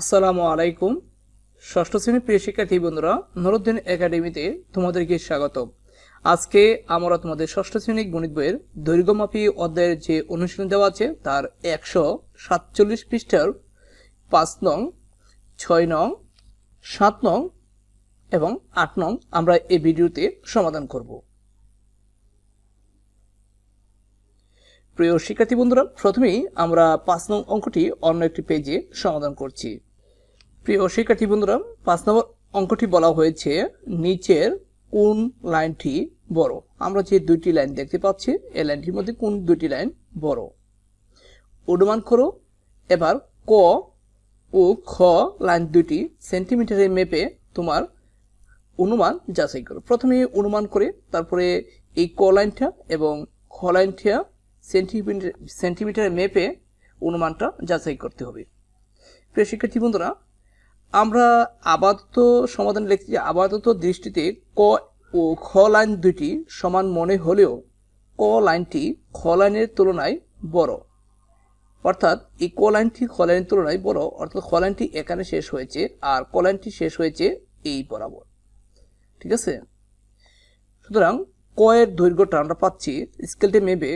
আসসালামু আলাইকুম। ষষ্ঠ শ্রেণির প্রিয় শিক্ষার্থী বন্ধুরা, নুরুদ্দিন একাডেমিতে তোমাদেরকে স্বাগত। আজকে আমরা তোমাদের ষষ্ঠ শ্রেণি গণিত বইয়ের দৈর্ঘ্যমাপী অধ্যায়ের যে অনুশীলন দেওয়া আছে, তার একশো সাতচল্লিশ পৃষ্ঠার পাঁচ নং, ছয় নং, সাত নং এবং আট নং আমরা এই ভিডিওতে সমাধান করব। প্রিয় শিক্ষার্থী বন্ধুরা, প্রথমেই আমরা পাঁচ নং অঙ্কটি অন্য একটি পেজে সমাধান করছি। প্রিয় শিক্ষার্থী বন্ধুরা, পাঁচ নম্বর অঙ্কটি বলা হয়েছে নিচের কোন লাইনটি বড়। আমরা যে দুইটি লাইন দেখতে পাচ্ছি এই লাইনটির মধ্যে কোন দুইটি লাইন বড়। অনুমান করো, এবার ক ও খ লাইন দুইটি সেন্টিমিটারে মেপে তোমার অনুমান যাচাই করো। প্রথমে অনুমান করে, তারপরে এই ক লাইনটা এবং খ লাইনটা সেন্টিমিটার, সেন্টিমিটারে মেপে অনুমানটা যাচাই করতে হবে। প্রিয় শিক্ষার্থী বন্ধুরা, আমরা আপাতত সমাধান লিখছি আপাতত দৃষ্টিতে ক ও খ লাইন দুটি সমান মনে হলেও ক লাইনটি খ লাইনের তুলনায় বড়। অর্থাৎ এই ক লাইনটি খ লাইনের তুলনায় বড়, অর্থাৎ খ লাইনটি এখানে শেষ হয়েছে আর ক লাইনটি শেষ হয়েছে এই বরাবর। ঠিক আছে? সুতরাং ক এর দৈর্ঘ্যটা আমরা পাচ্ছি স্কেলটি মেপে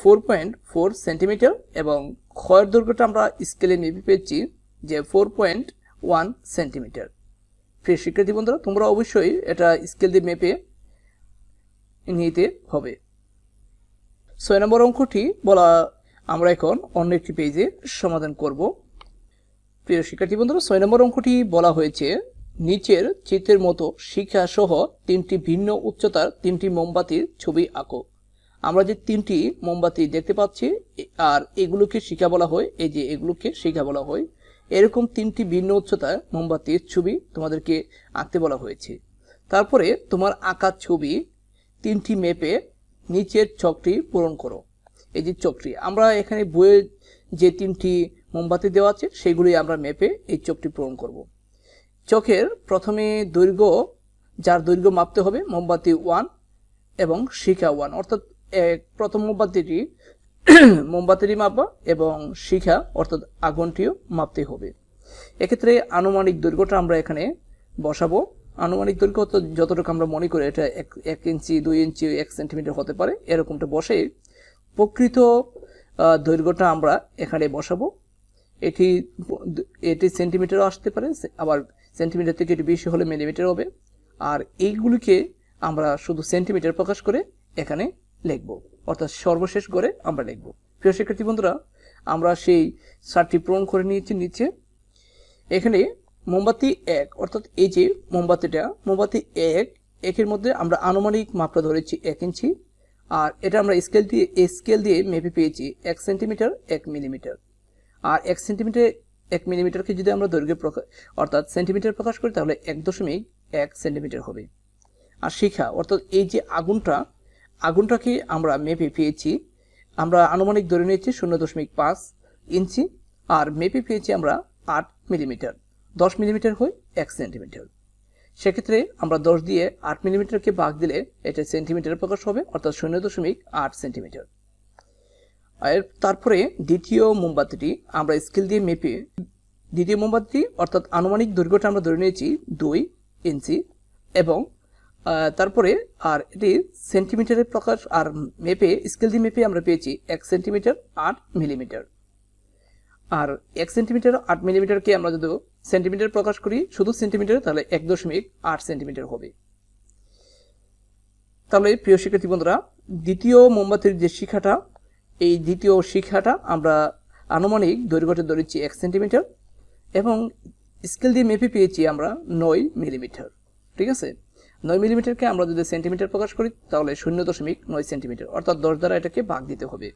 ফোর পয়েন্ট ফোর সেন্টিমিটার এবং ক্ষয়ের দৈর্ঘ্যটা আমরা স্কেলে মেপে পেয়েছি যে ফোর পয়েন্ট ওয়ান সেন্টিমিটার প্রিয় শিক্ষার্থী বন্ধুরা, তোমরা অবশ্যই এটা স্কেল দিয়ে মেপে নিতে হবে। ছয় নম্বর অঙ্কটি বলা আমরা এখন অন্য একটি পেজে সমাধান করব। প্রিয় শিক্ষার্থী বন্ধুরা, ছয় নম্বর অঙ্কটি বলা হয়েছে, নিচের চিত্রের মতো শিক্ষা সহ তিনটি ভিন্ন উচ্চতার তিনটি মোমবাতির ছবি আঁকো। আমরা যে তিনটি মোমবাতি দেখতে পাচ্ছি আর এগুলোকে শিখা বলা হয়, এই যে এগুলোকে শিখা বলা হয়, এরকম তিনটি ভিন্ন উচ্চতার মোমবাতির ছবি তোমাদেরকে আঁকতে বলা হয়েছে তারপরে তোমার আঁকা ছবি, তিনটি মেপে নিচের চকটি পূরণ করো এই যে চকটি, আমরা এখানে বইয়ে যে তিনটি মোমবাতি দেওয়া আছে সেগুলি আমরা মেপে এই চকটি পূরণ করব। চোখের প্রথমে দৈর্ঘ্য, যার দৈর্ঘ্য মাপতে হবে, মোমবাতি ওয়ান এবং শিখা ওয়ান, অর্থাৎ প্রথম মোমবাতিটি মোমবাতিটি মাপা এবং শিখা, অর্থাৎ আগুনটিও মাপতে হবে। এক্ষেত্রে আনুমানিক দৈর্ঘ্যটা আমরা এখানে বসাবো। আনুমানিক দৈর্ঘ্য তো যতটুকু আমরা মনে করি, এটা এক এক ইঞ্চি, দুই ইঞ্চি, এক সেন্টিমিটার হতে পারে, এরকমটা বসে। প্রকৃত দৈর্ঘ্যটা আমরা এখানে বসাবো। এটি এটি সেন্টিমিটারও আসতে পারে আবার সেন্টিমিটার থেকে এটি বেশি হলে মিলিমিটার হবে। আর এইগুলিকে আমরা শুধু সেন্টিমিটার প্রকাশ করে এখানে লিখব। অর্থাৎ সর্বশেষ করে আমরা লিখব। প্রিয় শিক্ষার্থী বন্ধুরা, আমরা সেই সারটি পূরণ করে নিয়েছি নিচে। এখানে মোমবাতি এক, অর্থাৎ এই যে মোমবাতিটা, মোমবাতি এক, একের মধ্যে আমরা আনুমানিক মাপটা ধরেছি এক ইঞ্চি। আর এটা আমরা স্কেল দিয়ে স্কেল দিয়ে মেপে পেয়েছি এক সেন্টিমিটার, এক মিলিমিটার। আর এক সেন্টিমিটার, এক মিলিমিটারকে যদি আমরা দৈর্ঘ্য প্রকাশ অর্থাৎ সেন্টিমিটার প্রকাশ করি তাহলে এক দশমিক এক সেন্টিমিটার হবে। আর শিখা, অর্থাৎ এই যে আগুনটা আগুনটাকে আমরা মেপে পেয়েছি। আমরা আনুমানিক ধরে নিয়েছি শূন্য দশমিক পাঁচ ইঞ্চি আর মেপে পেয়েছি আমরা আট মিলিমিটার, দশ মিলিমিটার হয় এক সেন্টিমিটার। সেক্ষেত্রে আমরা দশ দিয়ে আট মিলিমিটারকে ভাগ দিলে এটা সেন্টিমিটার প্রকাশ হবে, অর্থাৎ শূন্য দশমিক আট সেন্টিমিটার। আর তারপরে দ্বিতীয় মোমবাতিটি আমরা স্কেল দিয়ে মেপে, দ্বিতীয় মোমবাতি অর্থাৎ আনুমানিক দৈর্ঘ্যটা আমরা ধরে নিয়েছি দুই ইঞ্চি এবং তারপরে, আর এটি সেন্টিমিটারে প্রকাশ আর মেপে, স্কেল দিয়ে মেপে আমরা পেয়েছি এক সেন্টিমিটার আট মিলিমিটার। আর এক সেন্টিমিটার আট মিলিমিটারকে আমরা যদি সেন্টিমিটার প্রকাশ করি, শুধু সেন্টিমিটার, তাহলে এক দশমিক আট সেন্টিমিটার হবে। তাহলে, প্রিয় শিক্ষার্থী বন্ধুরা, দ্বিতীয় মোমবাতির যে শিখাটা, এই দ্বিতীয় শিখাটা আমরা আনুমানিক দৈর্ঘ্যটা ধরেছি এক সেন্টিমিটার এবং স্কেল দিয়ে মেপে পেয়েছি আমরা নয় মিলিমিটার। ঠিক আছে? নয় মিলিমিটারকে আমরা যদি সেন্টিমিটার প্রকাশ করি, তাহলে শূন্য দশমিক নয় সেন্টিমিটার, অর্থাৎ দশ দ্বারা এটাকে ভাগ দিতে হবে।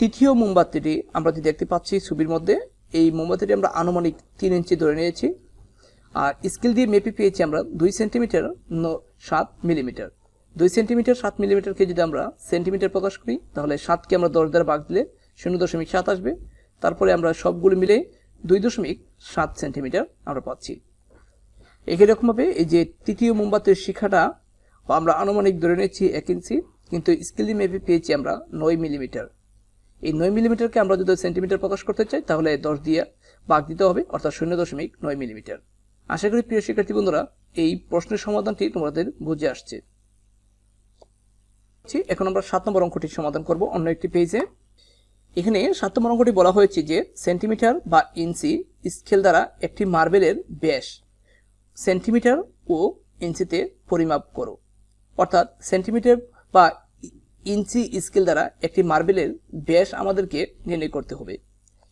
তৃতীয় মোমবাতিটি আমরা যদি দেখতে পাচ্ছি ছবির মধ্যে, এই মোমবাতিটি আমরা আনুমানিক তিন ইঞ্চি ধরে নিয়েছি, আর স্কেল দিয়ে মেপে পেয়েছি আমরা দুই সেন্টিমিটার সাত মিলিমিটার। দুই সেন্টিমিটার সাত মিলিমিটারকে যদি আমরা সেন্টিমিটার প্রকাশ করি, তাহলে সাতকে আমরা দশ দ্বারা ভাগ দিলে শূন্য দশমিক সাত আসবে। তারপরে আমরা সবগুলো মিলে দুই দশমিক সাত সেন্টিমিটার আমরা পাচ্ছি। একই রকমভাবে এই যে তৃতীয় মোমবাতির শিখাটা আমরা আনুমানিক ধরে নিয়েছি এক ইঞ্চি, কিন্তু স্কেল মেপে পেয়েছি আমরা নয় মিলিমিটার। এই নয় মিলিমিটারকে আমরা যদি সেন্টিমিটার প্রকাশ করতে চাই, তাহলে দশ দিয়ে ভাগ দিতে হবে, অর্থাৎ শূন্য দশমিক নয় মিলিমিটার। আশা করি প্রিয় শিক্ষার্থী বন্ধুরা, এই প্রশ্নের সমাধানটি তোমাদের বুঝে আসছে। এখন আমরা সাত নম্বর অঙ্কটি সমাধান করব অন্য একটি পেজে। এখানে সাত নম্বর অঙ্কটি বলা হয়েছে যে সেন্টিমিটার বা ইঞ্চি স্কেল দ্বারা একটি মার্বেলের ব্যাস। সেন্টিমিটার ও ইঞ্চিতে পরিমাপ করো। অর্থাৎ সেন্টিমিটার বা ইঞ্চি স্কেল দ্বারা একটি মার্বেলের ব্যাস আমাদেরকে নির্ণয় করতে হবে।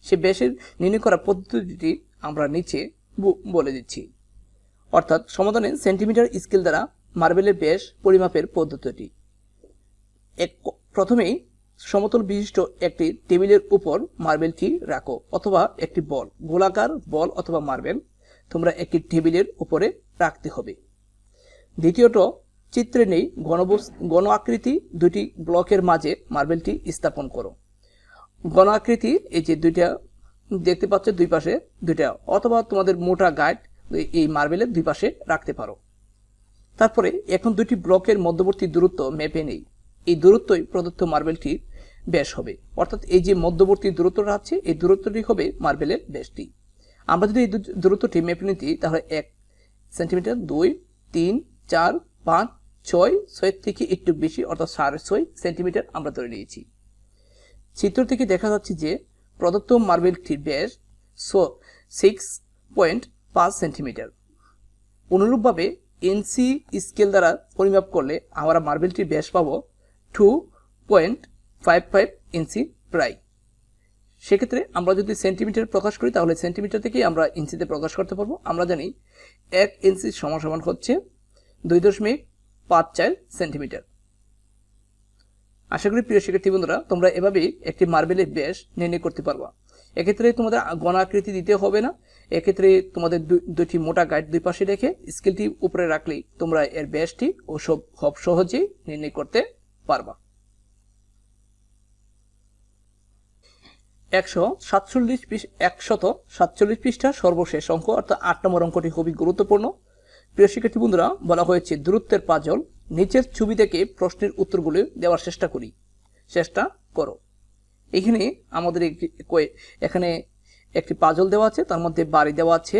সে ব্যাসের নির্ণয় করার পদ্ধতিটি আমরা নিচে বলে দিচ্ছি। অর্থাৎ সমাধানে সেন্টিমিটার স্কেল দ্বারা মার্বেলের ব্যাস পরিমাপের পদ্ধতিটি। এক প্রথমেই সমতল বিশিষ্ট একটি টেবিলের উপর মার্বেলটি রাখো অথবা একটি বল, গোলাকার বল অথবা মার্বেল তোমরা একটি টেবিলের উপরে রাখতে হবে। দ্বিতীয়ত, চিত্রে নেই, গণবস গণ আকৃতি দুটি ব্লকের মাঝে মার্বেলটি স্থাপন করো। গণ আকৃতি এই যে দুইটা দেখতে পাচ্ছ, দুই পাশে দুইটা, অথবা তোমাদের মোটা গাইড এই মার্বেলের দুই পাশে রাখতে পারো। তারপরে, এখন দুটি ব্লকের মধ্যবর্তী দূরত্ব মেপে নেই। এই দূরত্বই প্রদত্ত মার্বেলটি ব্যাস হবে। অর্থাৎ এই যে মধ্যবর্তী দূরত্বটা আছে, এই দূরত্বটি হবে মার্বেলের ব্যাসটি। আমরা যদি এই দূরত্বটি মেপে নিতি তাহলে এক সেন্টিমিটার, দুই, তিন, চার, পাঁচ, ছয়, ছয়ের থেকে একটু বেশি, অর্থাৎ সাড়ে ছয় সেন্টিমিটার আমরা ধরে নিয়েছি। চিত্র থেকে দেখা যাচ্ছে যে প্রদত্ত মার্বেলটির ব্যাস সিক্স পয়েন্ট পাঁচ সেন্টিমিটার। অনুরূপভাবে এনসি স্কেল দ্বারা পরিমাপ করলে আমরা মার্বেলটির ব্যাস পাবো two point five five inch প্রায়। সেক্ষেত্রে আমরা যদি সেন্টিমিটার প্রকাশ করি, তাহলে সেন্টিমিটার থেকেই আমরা ইঞ্চিতে প্রকাশ করতে পারব। আমরা জানি এক ইঞ্চি সমান হচ্ছে দুই দশমিক পাঁচ চার সেন্টিমিটার। আশা করি প্রিয় শিক্ষার্থী বন্ধুরা, তোমরা এভাবেই একটি মার্বেলের ব্যাস নির্ণয় করতে পারবা। এক্ষেত্রে তোমাদের গণাকৃতি দিতে হবে না। এক্ষেত্রে তোমাদের দুটি মোটা গাইড দুই পাশে রেখে স্কেলটি উপরে রাখলেই তোমরা এর ব্যাসটি ও সব সহজেই নির্ণয় করতে পারবা। একশো সাতচল্লিশ একশত সাতচল্লিশ পৃষ্ঠা সর্বশেষ অঙ্ক, অর্থাৎ আট নম্বর অঙ্কটি খুবই গুরুত্বপূর্ণ। প্রিয় শিক্ষার্থী বন্ধুরা, বলা হয়েছে, দূরত্বের পাজল নিচের ছবি থেকে প্রশ্নের উত্তরগুলো দেওয়ার চেষ্টা করি। চেষ্টা করো। এখানে আমাদের এখানে একটি পাজল দেওয়া আছে, তার মধ্যে বাড়ি দেওয়া আছে,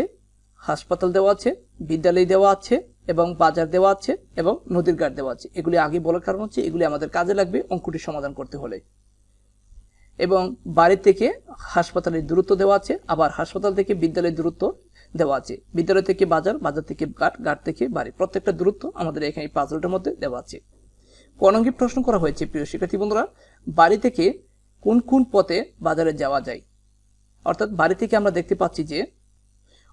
হাসপাতাল দেওয়া আছে, বিদ্যালয় দেওয়া আছে, এবং বাজার দেওয়া আছে, এবং নদীর ঘাট দেওয়া আছে। এগুলি আগে বলার কারণ হচ্ছে, এগুলি আমাদের কাজে লাগবে অঙ্কটি সমাধান করতে হলে। এবং বাড়ি থেকে হাসপাতালের দূরত্ব দেওয়া আছে, আবার হাসপাতাল থেকে বিদ্যালয়ের দূরত্ব দেওয়া আছে। বিদ্যালয় থেকে বাজার বাজার থেকে ঘাট ঘাট থেকে বাড়ি। প্রত্যেকটা দূরত্ব আমাদের এখানে এই পাঁচলটার মধ্যে দেওয়া আছে। কনঙ্গি প্রশ্ন করা হয়েছে, প্রিয় শিক্ষার্থী বন্ধুরা, বাড়ি থেকে কোন কোন পথে বাজারে যাওয়া যায়? অর্থাৎ বাড়ি থেকে আমরা দেখতে পাচ্ছি যে,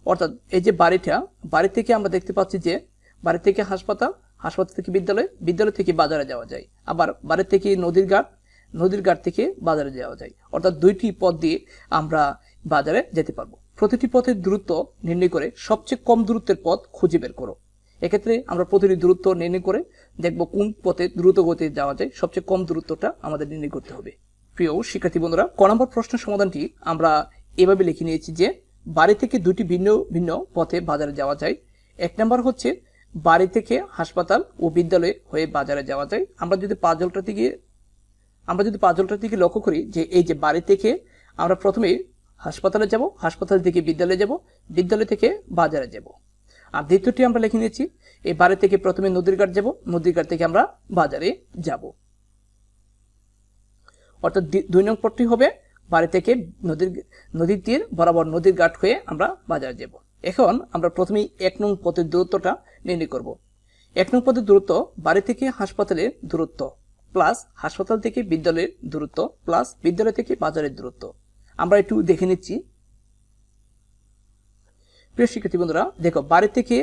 অর্থাৎ এই যে বাড়িটা, বাড়ি থেকে আমরা দেখতে পাচ্ছি যে, বাড়ি থেকে হাসপাতাল হাসপাতাল থেকে বিদ্যালয় বিদ্যালয় থেকে বাজারে যাওয়া যায়। আবার বাড়ি থেকে নদীর ঘাট নদীর ঘাট থেকে বাজারে যাওয়া যায়। অর্থাৎ দুইটি পথ দিয়ে আমরা বাজারে যেতে পারব। প্রতিটি পথের দূরত্ব নির্ণয় করে সবচেয়ে কম দূরত্বের পথ খুঁজে বের করো। এক্ষেত্রে আমরা প্রতিটি দূরত্ব নির্ণয় করে দেখব কোন পথে দ্রুত গতিতে যাওয়া যায়। সবচেয়ে কম দূরত্বটা আমাদের নির্ণয় করতে হবে। প্রিয় শিক্ষার্থী বন্ধুরা, ক নম্বর প্রশ্নের সমাধানটি আমরা এভাবে লিখে নিয়েছি যে, বাড়ি থেকে দুটি ভিন্ন ভিন্ন পথে বাজারে যাওয়া যায়। এক নম্বর হচ্ছে বাড়ি থেকে হাসপাতাল ও বিদ্যালয়ে হয়ে বাজারে যাওয়া যায়। আমরা যদি পাঁচলটা থেকে আমরা যদি পাঁচলটার দিকে লক্ষ্য করি যে এই যে বাড়ি থেকে আমরা প্রথমে হাসপাতালে যাব হাসপাতাল থেকে বিদ্যালয়ে যাব, বিদ্যালয় থেকে বাজারে যাব। আর দ্বিতীয়টি আমরা লিখে নিয়েছি, এই বাড়ি থেকে প্রথমে নদীর ঘাট যাব, নদীর ঘাট থেকে আমরা বাজারে যাব। অর্থাৎ দুই নং পথটি হবে বাড়ি থেকে নদীর নদীর তীর বরাবর নদীর ঘাট হয়ে আমরা বাজারে যাব। এখন আমরা প্রথমেই এক নং পথের দূরত্বটা নির্ণয় করব। এক নং পথের দূরত্ব বাড়ি থেকে হাসপাতালের দূরত্ব। প্লাস হাসপাতাল থেকে বিদ্যালয়ের দূরত্ব প্লাস বিদ্যালয় থেকে বাজারের দূরত্ব। আমরা একটু দেখে নিচ্ছি। প্রিয় শিক্ষার্থী বন্ধুরা, দেখো, বাড়ি থেকে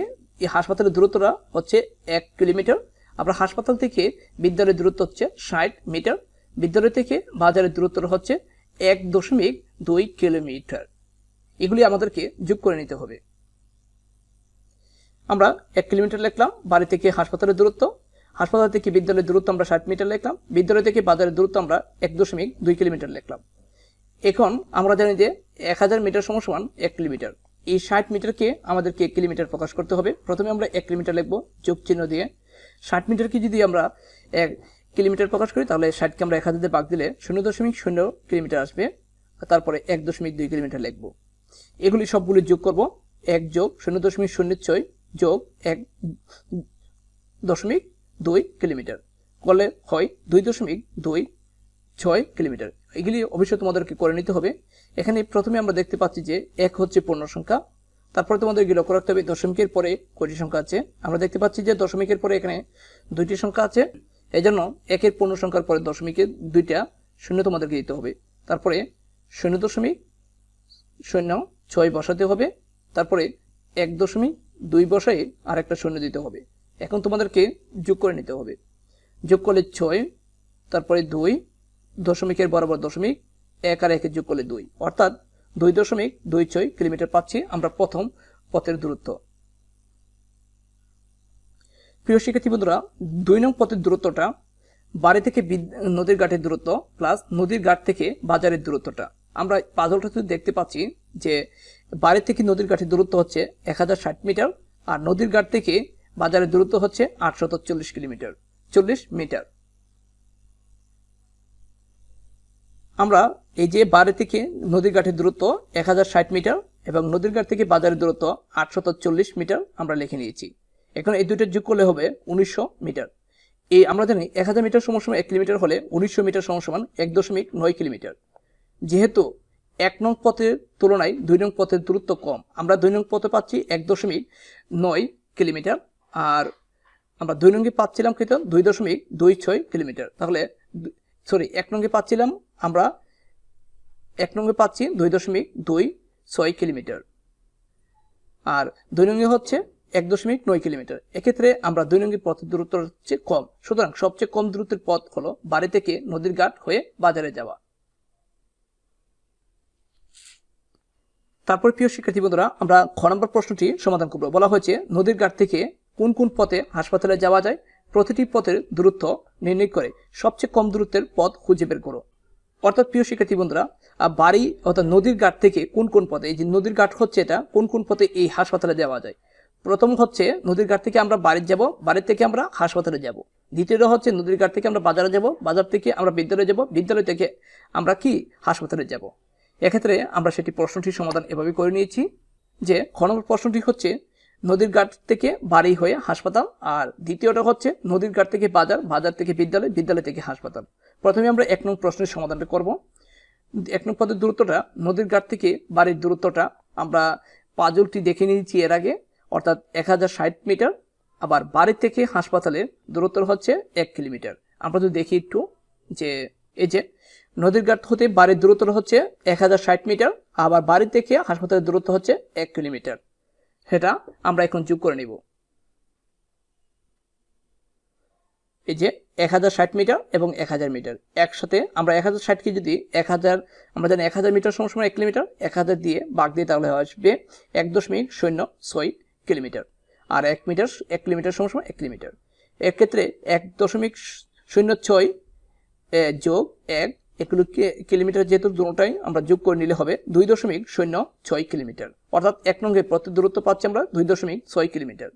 এই হাসপাতালের দূরত্বটা হচ্ছে এক কিলোমিটার। আমরা হাসপাতাল থেকে বিদ্যালয়ের দূরত্ব হচ্ছে ষাট মিটার। বিদ্যালয় থেকে বাজারের দূরত্বটা হচ্ছে এক দশমিক দুই কিলোমিটার। এগুলি আমাদেরকে যোগ করে নিতে হবে। আমরা এক কিলোমিটার লিখলাম, বাড়ি থেকে হাসপাতালের দূরত্ব হাসপাতাল থেকে বিদ্যালয়ের দূরত্ব আমরা ষাট মিটার লিখলাম, বিদ্যালয় থেকে বাজারের দূরত্ব আমরা এক দশমিক দুই কিলোমিটার লিখলাম। এখন আমরা জানি যে এক হাজার মিটার সমান এক কিলোমিটার। এই ষাট মিটারকে আমাদেরকে এক কিলোমিটার প্রকাশ করতে হবে। প্রথমে আমরা এক কিলোমিটার লিখব, যোগ চিহ্ন দিয়ে। ষাট মিটারকে যদি আমরা এক কিলোমিটার প্রকাশ করি, তাহলে ষাটকে আমরা এক হাজার বাগ দিলে শূন্য দশমিক শূন্য কিলোমিটার আসবে। তারপরে এক দশমিক দুই কিলোমিটার লিখব। এগুলি সবগুলি যোগ করব, এক যোগ শূন্য দশমিক শূন্য ছয় যোগ এক দশমিক দুই কিলোমিটার। করলে হয় দুই দশমিক দুই ছয় কিলোমিটার। এগুলি অবশ্যই তোমাদেরকে করে নিতে হবে। এখানে প্রথমে আমরা দেখতে পাচ্ছি যে এক হচ্ছে পূর্ণ সংখ্যা। তারপরে তোমাদের লক্ষ্য রাখতে হবে। দশমিকের পরে কয়টি সংখ্যা আছে? আমরা দেখতে পাচ্ছি যে দশমিকের পরে এখানে দুইটি সংখ্যা আছে। এই জন্য একের পূর্ণ সংখ্যার পরে দশমিকের দুইটা শূন্য তোমাদেরকে দিতে হবে। তারপরে শূন্য দশমিক শূন্য ছয় বসাতে হবে। তারপরে এক দশমিক দুই বসায় আর একটা শূন্য দিতে হবে। এখন তোমাদেরকে যোগ করে নিতে হবে। যোগ করলে ছয়, তারপরে দুই, দশমিকের বরাবর দশমিক, এক আর একে যোগ করলে দুই। অর্থাৎ দুই দশমিক দুই ছয় কিলোমিটার পাচ্ছি আমরা প্রথম পথের দূরত্ব। প্রিয় শিক্ষার্থী বন্ধুরা, দুই নং পথের দূরত্বটা বাড়ি থেকে নদীর ঘাটের দূরত্ব প্লাস নদীর ঘাট থেকে বাজারের দূরত্বটা। আমরা পাজলটা দেখতে পাচ্ছি যে বাড়ি থেকে নদীর ঘাটের দূরত্ব হচ্ছে এক হাজার ষাট মিটার আর নদীর ঘাট থেকে বাজারের দূরত্ব হচ্ছে আটশত চল্লিশ কিলোমিটার, চল্লিশ মিটার। আমরা এই যে বাড়ি থেকে নদীর ঘাটের দূরত্ব এক হাজার ষাট মিটার এবং নদীর ঘাট থেকে বাজারের দূরত্ব আটশত চল্লিশ মিটার আমরা লিখে নিয়েছি। এখন এই দুটো যোগ করলে হবে উনিশশো মিটার। এই আমরা জানি এক হাজার মিটার সমান সমান এক কিলোমিটার হলে উনিশশো মিটার সমান সমান এক দশমিক নয় কিলোমিটার। যেহেতু এক নং পথের তুলনায় দুই নং পথের দূরত্ব কম, আমরা দুই নং পথে পাচ্ছি এক দশমিক নয় কিলোমিটার। আর আমরা দুই নঙ্গি পাচ্ছিলাম কিন্তু দুই দশমিক দুই ছয় কিলোমিটার। তাহলে সরি এক নঙ্গি পাচ্ছিলাম আমরা, এক নঙ্গে পাচ্ছি দুই দশমিক দুই ছয় কিলোমিটার। আর দুই নঙ্গি হচ্ছে এক দশমিক নয় কিলোমিটার। এক্ষেত্রে আমরা দুই নঙ্গি পথের দূরত্ব হচ্ছে কম। সুতরাং সবচেয়ে কম দূরত্বের পথ হলো বাড়ি থেকে নদীর ঘাট হয়ে বাজারে যাওয়া। তারপর প্রিয় শিক্ষার্থী বন্ধুরা, আমরা খ নম্বর প্রশ্নটি সমাধান করব। বলা হয়েছে, নদীর ঘাট থেকে কোন কোন পথে হাসপাতালে যাওয়া যায়, প্রতিটি পথের দূরত্ব নির্ণয় করে সবচেয়ে কম দূরত্বের পথ খুঁজে বের করো। অর্থাৎ প্রিয় শিক্ষার্থী বন্ধুরা বাড়ি অর্থাৎ নদীর ঘাট থেকে কোন কোন পথে, এই যে নদীর ঘাট হচ্ছে এটা, কোন কোন পথে এই হাসপাতালে যাওয়া যায়? প্রথম হচ্ছে নদীর ঘাট থেকে আমরা বাড়ি যাব বাড়ির থেকে আমরা হাসপাতালে যাব। দ্বিতীয়টা হচ্ছে নদীর ঘাট থেকে আমরা বাজারে যাব, বাজার থেকে আমরা বিদ্যালয়ে যাব, বিদ্যালয় থেকে আমরা কি হাসপাতালে যাব? এক্ষেত্রে আমরা সেটি প্রশ্নটির সমাধান এভাবে করে নিয়েছি যে খ প্রশ্নটি হচ্ছে নদীর ঘাট থেকে বাড়ি হয়ে হাসপাতাল, আর দ্বিতীয়টা হচ্ছে নদীর ঘাট থেকে বাজার বাজার থেকে বিদ্যালয় বিদ্যালয় থেকে হাসপাতাল। প্রথমে আমরা এক নং প্রশ্নের সমাধানটা করব। এক নং পদের দূরত্বটা, নদীর ঘাট থেকে বাড়ির দূরত্বটা আমরা পাজলটি দেখে নিয়েছি এর আগে, অর্থাৎ এক হাজার ষাট মিটার, আবার বাড়ি থেকে হাসপাতালের দূরত্ব হচ্ছে এক কিলোমিটার। আমরা যদি দেখি একটু, যে এই যে নদীর ঘাট হতে বাড়ির দূরত্ব হচ্ছে এক হাজার ষাট মিটার, আবার বাড়ি থেকে হাসপাতালের দূরত্ব হচ্ছে এক কিলোমিটার। সেটা আমরা এখন যোগ করে নিব। এই যে এক হাজার ষাট মিটার এবং এক হাজার মিটার। একসাথে আমরা এক হাজার ষাটকে যদি এক হাজার, আমরা জানি এক হাজার মিটার সমান এক কিলোমিটার, এক হাজার দিয়ে বাঘ দিয়ে তাহলে আসবে এক দশমিক শূন্য ছয় কিলোমিটার। আর এক মিটার, এক কিলোমিটার সমান এক কিলোমিটার। এক্ষেত্রে এক দশমিক শূন্য ছয় যোগ এক এগুলো কে- কিলোমিটার যেহেতু দুটোটাই আমরা যোগ করে নিলে হবে দুই দশমিক শূন্য ছয় কিলোমিটার। অর্থাৎ এক নঙ্গের প্রতি দূরত্ব পাচ্ছি আমরা দুই দশমিক ছয় কিলোমিটার।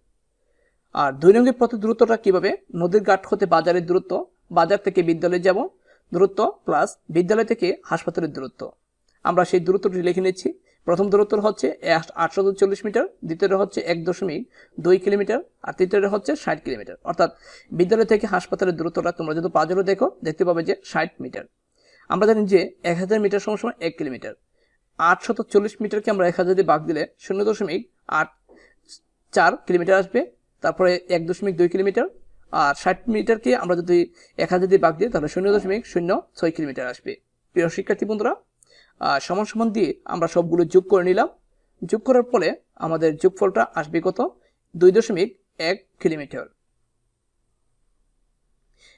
আর দুই নঙ্গের প্রতি দূরত্বটা কীভাবে? নদীর ঘাট হতে বাজারের দূরত্ব, বাজার থেকে বিদ্যালয়ে যাব, দূরত্ব প্লাস বিদ্যালয় থেকে হাসপাতালের দূরত্ব। আমরা সেই দূরত্বটি লিখে নিচ্ছি। প্রথম দূরত্ব হচ্ছে আটশো চল্লিশ মিটার দ্বিতীয়টা হচ্ছে এক দশমিক দুই কিলোমিটার, আর তৃতীয়টা হচ্ছে ষাট কিলোমিটার। অর্থাৎ বিদ্যালয় থেকে হাসপাতালের দূরত্বটা তোমরা যদি পাঁচজনে দেখো, দেখতে পাবে যে ষাট মিটার। আমরা জানি যে এক হাজার মিটার সমান এক কিলোমিটার। আটশত চল্লিশ মিটারকে আমরা এক হাজার দিয়ে বাঘ দিলে শূন্য দশমিক আট চার কিলোমিটার আসবে, তারপরে এক দশমিক দুই কিলোমিটার, আর ষাট মিটারকে আমরা যদি এক হাজার দিয়ে বাঘ দিই, তাহলে শূন্য দশমিক শূন্য ছয় কিলোমিটার আসবে। প্রিয় শিক্ষার্থী বন্ধুরা সমান সমান দিয়ে আমরা সবগুলো যোগ করে নিলাম। যোগ করার ফলে আমাদের যোগফলটা আসবে কত? দুই দশমিক এক কিলোমিটার।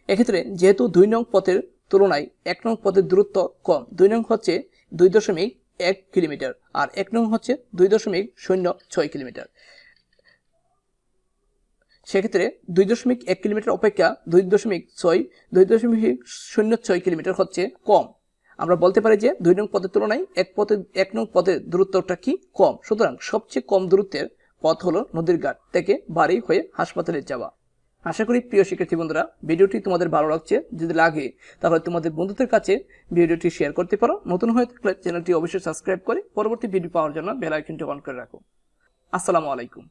এক্ষেত্রে যেহেতু দুই নং পথের তুলনায় এক নং পথের দূরত্ব কম, দুই নং হচ্ছে দুই দশমিক এক কিলোমিটার আর এক নং হচ্ছে দুই দশমিক শূন্য ছয় কিলোমিটার। সেক্ষেত্রে দুই দশমিক এক কিলোমিটার অপেক্ষা দুই দশমিক ছয়, দুই দশমিক শূন্য ছয় কিলোমিটার হচ্ছে কম। আমরা বলতে পারি যে দুই নং পথের তুলনায় এক পথে এক নং পথের দূরত্বটা কি কম? সুতরাং সবচেয়ে কম দূরত্বের পথ হলো নদীর ঘাট থেকে বাড়ি হয়ে হাসপাতালে যাওয়া। আশা করি প্রিয় শিক্ষার্থী বন্ধুরা, ভিডিওটি তোমাদের ভালো লাগছে। যদি লাগে, তাহলে তোমাদের বন্ধুদের কাছে ভিডিওটি শেয়ার করতে পারো। নতুন হয়ে থাকলে চ্যানেলটি অবশ্যই সাবস্ক্রাইব করে পরবর্তী ভিডিও পাওয়ার জন্য বেল আইকনটি অন করে রাখো। আসসালামু আলাইকুম।